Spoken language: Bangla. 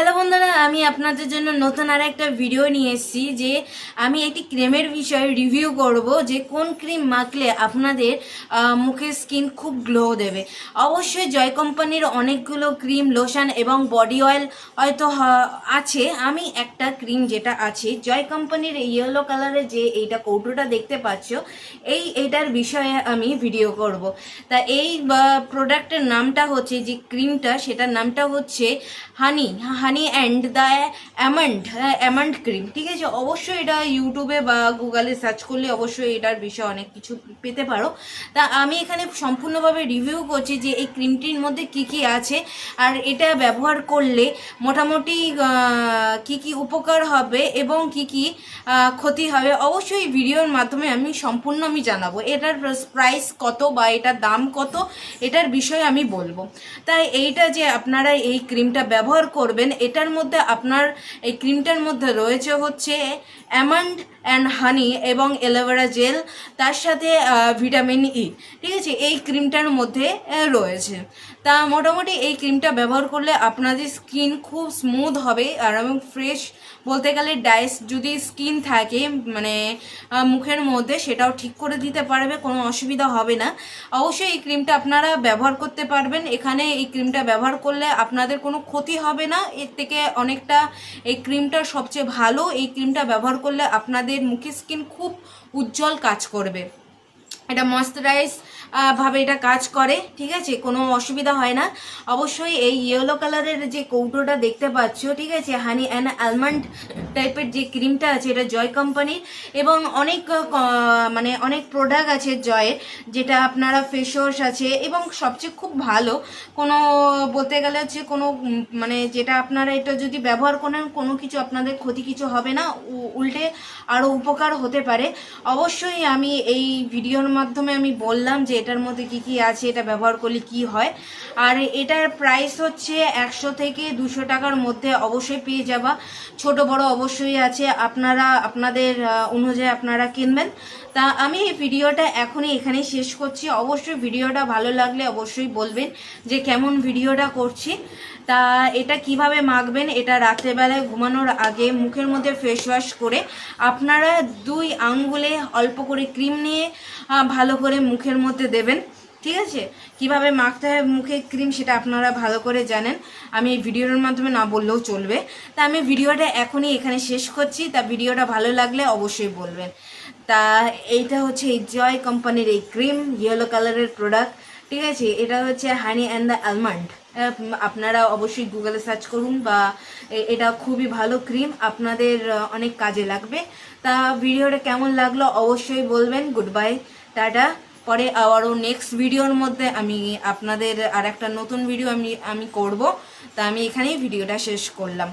হ্যালো বন্ধুরা, আমি আপনাদের জন্য নতুন আর একটা ভিডিও নিয়ে এসেছি যে আমি একটি ক্রিমের বিষয়ে রিভিউ করব যে কোন ক্রিম মাখলে আপনাদের মুখের স্কিন খুব গ্লো দেবে। অবশ্যই জয় কোম্পানির অনেকগুলো ক্রিম লোশন এবং বডি অয়েল হয়তো আছে। আমি একটা ক্রিম যেটা আছে, জয় কোম্পানির ইয়েলো কালারের যে এইটা কৌটোটা দেখতে পাচ্ছ, এই এইটার বিষয়ে আমি ভিডিও করব। তা এই প্রোডাক্টের নামটা হচ্ছে যে ক্রিমটা সেটার নামটা হচ্ছে honey honey and the almond almond cream ঠিক আছে? অবশ্যই এটা ইউটিউবে বা গুগলে সার্চ করলে অবশ্যই এটার বিষয়ে অনেক কিছু পেতে পারো। তা আমি এখানে সম্পূর্ণভাবে রিভিউ করছি যে এই ক্রিমটির মধ্যে কি কি আছে। আর এটা ব্যবহার করলে মোটামুটি কি কি উপকার হবে এবং কি কি ক্ষতি হবে অবশ্যই ভিডিওর মাধ্যমে আমি সম্পূর্ণ আমি জানাব। এটার প্রাইস কত বা এটার দাম কত, এটার বিষয়ে আমি বলব। তাই এইটা যে আপনারা এই ক্রিমটা ব্যবহার করবেন এটার মধ্যে আপনার এই ক্রিমটার মধ্যে রয়েছে হচ্ছে অ্যামান্ড অ্যান্ড হানি এবং এলোভেরা জেল তার সাথে ভিটামিন ই ঠিক আছে? এই ক্রিমটার মধ্যে রয়েছে। তা মোটামুটি এই ক্রিমটা ব্যবহার করলে আপনাদের স্কিন খুব স্মুথ হবে আর এবং ফ্রেশ বলতে গেলে ডাইস যদি স্কিন থাকে মানে মুখের মধ্যে, সেটাও ঠিক করে দিতে পারবে, কোনো অসুবিধা হবে না। অবশ্যই এই ক্রিমটা আপনারা ব্যবহার করতে পারবেন। এখানে এই ক্রিমটা ব্যবহার করলে আপনাদের কোনো ক্ষতি হবে না। এর থেকে অনেকটা এই ক্রিমটা সবচেয়ে ভালো। এই ক্রিমটা ব্যবহার করলে আপনাদের মুখের স্কিন খুব উজ্জ্বল কাজ করবে। এটা ময়শ্চারাইজ ভাবে এটা কাজ করে, ঠিক আছে? কোনো অসুবিধা হয় না। অবশ্যই এই ইয়েলো কালারের যে কৌটোটা দেখতে পাচ্ছ, ঠিক আছে? হানি অ্যান্ড আলমন্ড টাইপের যে ক্রিমটা আছে, এটা জয় কোম্পানির এবং অনেক মানে অনেক প্রোডাক্ট আছে জয়ের, যেটা আপনারা ফেস ওয়াশ আছে, এবং সবচেয়ে খুব ভালো, কোনো বলতে গেলে হচ্ছে কোনো মানে যেটা আপনারা এটা যদি ব্যবহার করেন, কোনো কিছু আপনাদের ক্ষতি কিছু হবে না উল্টে আরও উপকার হতে পারে। অবশ্যই আমি এই ভিডিওর মাধ্যমে আমি বললাম যে এটার মধ্যে কি কি আছে, এটা ব্যবহার করলে কি হয়? আর এটার প্রাইস হচ্ছে একশো থেকে দুশো টাকার মধ্যে অবশ্যই পেয়ে যাবা। ছোট বড় অবশ্যই আছে, আপনারা, আপনাদের অনুযায়ী আপনারা কিনবেন। তা আমি এই ভিডিওটা এখনই এখানেই শেষ করছি। অবশ্যই ভিডিওটা ভালো লাগলে অবশ্যই বলবেন যে কেমন ভিডিওটা করছি। তা এটা কীভাবে মাখবেন, এটা রাত্রেবেলায় ঘুমানোর আগে মুখের মধ্যে ফেস ওয়াশ করে আপনারা দুই আঙ্গুলে অল্প করে ক্রিম নিয়ে ভালো করে মুখের মধ্যে দেবেন, ঠিক আছে? কীভাবে মাখতে হয় মুখে ক্রিম সেটা আপনারা ভালো করে জানেন। আমি এই ভিডিওর মাধ্যমে না বললেও চলবে। তা আমি ভিডিওটা এখনই এখানে শেষ করছি। তা ভিডিওটা ভালো লাগলে অবশ্যই বলবেন। তা এইটা হচ্ছে এই জয় কোম্পানির এই ক্রিম ইয়েলো কালারের প্রোডাক্ট ঠিক আছে? এটা হচ্ছে হানি অ্যান্ড দ্য আলমন্ড আপনারা অবশ্যই গুগলে সার্চ করুন বা এটা খুবই ভালো ক্রিম আপনাদের অনেক কাজে লাগবে। তা ভিডিওটা কেমন লাগল অবশ্যই বলবেন। Good bye tata. পরে আবারও নেক্সট ভিডিওর মধ্যে আমি আপনাদের আর একটা নতুন ভিডিও আমি আমি করব। তা আমি এখানেই ভিডিওটা শেষ করলাম।